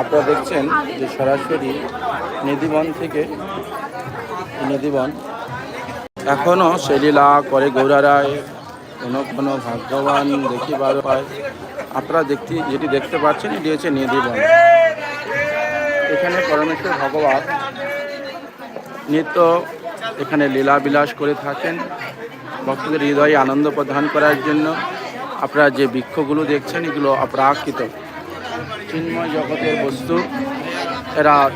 আপনারা দেখছেন যে সরাসরি নদীবন থেকে নদীবন। এখনও সেই লীলা করে গৌরারায় কোনো কোনো ভাগ্যবান দেখি দেখিবার হয়। আপনারা দেখতে, যেটি দেখতে পাচ্ছেন, এটি হচ্ছে নদীবন। এখানে পরমেশ্বর ভগবান নিত্য এখানে লীলা বিলাস করে থাকেন, ভক্তদের হৃদয়ে আনন্দ প্রদান করার জন্য। আপনারা যে বৃক্ষগুলো দেখছেন, এগুলো অপ্রাকৃত। চিন্ময় জগতের বস্তু। এরা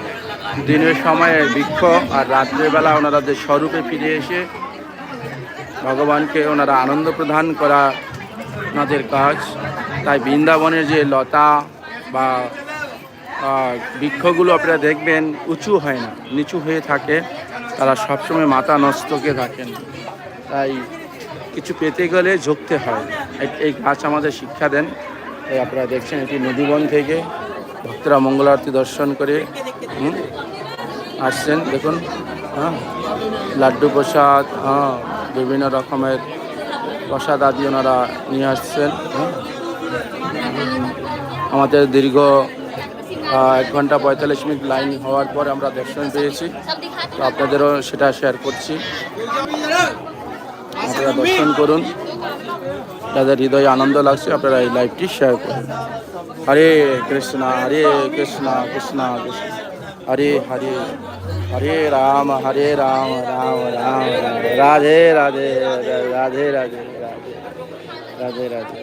দিনের সময়ে বৃক্ষ আর রাত্রেবেলা ওনারা যে স্বরূপে ফিরে এসে ভগবানকে ওনারা আনন্দ প্রদান করা ওনাদের কাজ। তাই বৃন্দাবনের যে লতা বা বৃক্ষগুলো আপনারা দেখবেন, উঁচু হয় না, নিচু হয়ে থাকে। তারা সবসময় মাথা নস্তকে থাকেন তাই কিছু পেতে গেলে ঝুঁকতে হয়। এই- এই গাছ আমাদের শিক্ষা দেন। আপনারা দেখছেন এটি নদীবন থেকে ভক্তরা মঙ্গল আরতি দর্শন করে আসছেন, দেখুন হ্যাঁ লাড্ডু প্রসাদ হ্যাঁ বিভিন্ন রকমের প্রসাদ আদি ওনারা নিয়ে আসছেন আমাদের দীর্ঘ এক ঘণ্টা পঁয়তাল্লিশ মিনিট লাইন হওয়ার পর আমরা দর্শন পেয়েছি। তো আপনাদেরও সেটা শেয়ার করছি। আপনারা দর্শন করুন। যাদের হৃদয়ে আনন্দ লাগছে, আপনারা এই লাইভটি শেয়ার করুন। হরে কৃষ্ণ হরে কৃষ্ণ কৃষ্ণ কৃষ্ণ। হরে হরে হরে রাম হরে রাম রাম রাম। রাধে রাধে রাধে রাধে রাধে রাধে রাধে।